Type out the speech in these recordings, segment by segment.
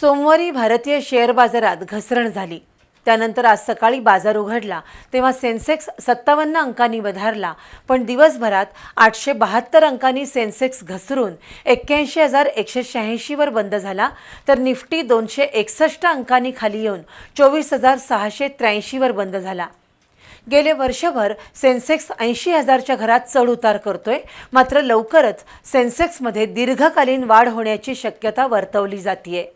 सोमवारी भारतीय शेअर बाजारात घसरण झाली. त्यानंतर आज सकाळी बाजार उघडला. तेव्हा सेन्सेक्स सत्तावन्न अंकांनी वधारला. पण दिवसभरात आठशे बहात्तर अंकांनी सेन्सेक्स घसरून एक्क्याऐंशी हजार एकशे शहाऐंशीवर बंद झाला. तर निफ्टी दोनशे एकसष्ट अंकांनी खाली येऊन चोवीस हजार सहाशे त्र्याऐंशीवर बंद झाला. गेले वर्षभर सेन्सेक्स ऐंशी हजारच्या घरात चढ उतार करतोय. मात्र लवकरच सेन्सेक्समध्ये दीर्घकालीन वाढ होण्याची शक्यता वर्तवली जातीये.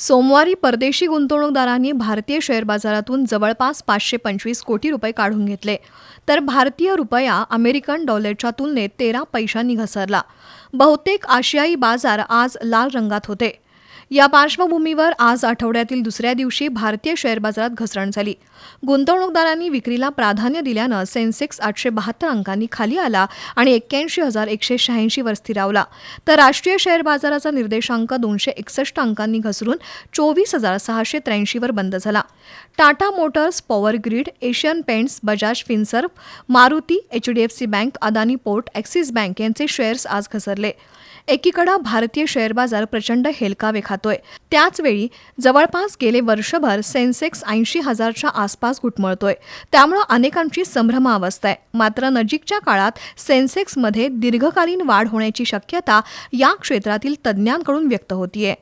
सोमवारी परदेशी गुंतवणूकदारांनी भारतीय शेअर बाजारातून जवळपास पाचशे पंचवीस कोटी रुपये काढून घेतले. तर भारतीय रुपया अमेरिकन डॉलरच्या तुलनेत तेरा पैशांनी घसरला. बहुतेक आशियाई बाजार आज लाल रंगात होते. या पार्श्वभूमीवर आज आठवड्यातील दुसऱ्या दिवशी भारतीय शेअर बाजारात घसरण झाली. गुंतवणूकदारांनी विक्रीला प्राधान्य दिल्यानं सेन्सेक्स आठशे बहात्तर अंकांनी खाली आला आणि एक्क्याऐंशी हजार एकशे शहाऐंशीवर स्थिरावला. तर राष्ट्रीय शेअर बाजाराचा निर्देशांक दोनशे एकसष्ट अंकांनी घसरून चोवीस हजार सहाशे त्र्याऐंशीवर बंद झाला. Tata Motors Power Grid Asian Paints Bajaj Finserv Maruti H D F C Bank Adani Port Axis Bank यांचे शेअर्स आज घसरले. एकीकडे भारतीय शेअर बाजार प्रचंड हेलकावे खातोय. त्याचवेळी जवळपास गेले वर्षभर सेन्सेक्स ऐंशी हजारच्या आसपास घुटमळतोय. त्यामुळं अनेकांची संभ्रमावस्था आहे. मात्र नजीकच्या काळात सेन्सेक्समध्ये दीर्घकालीन वाढ होण्याची शक्यता या क्षेत्रातील तज्ज्ञांकडून व्यक्त होतीये.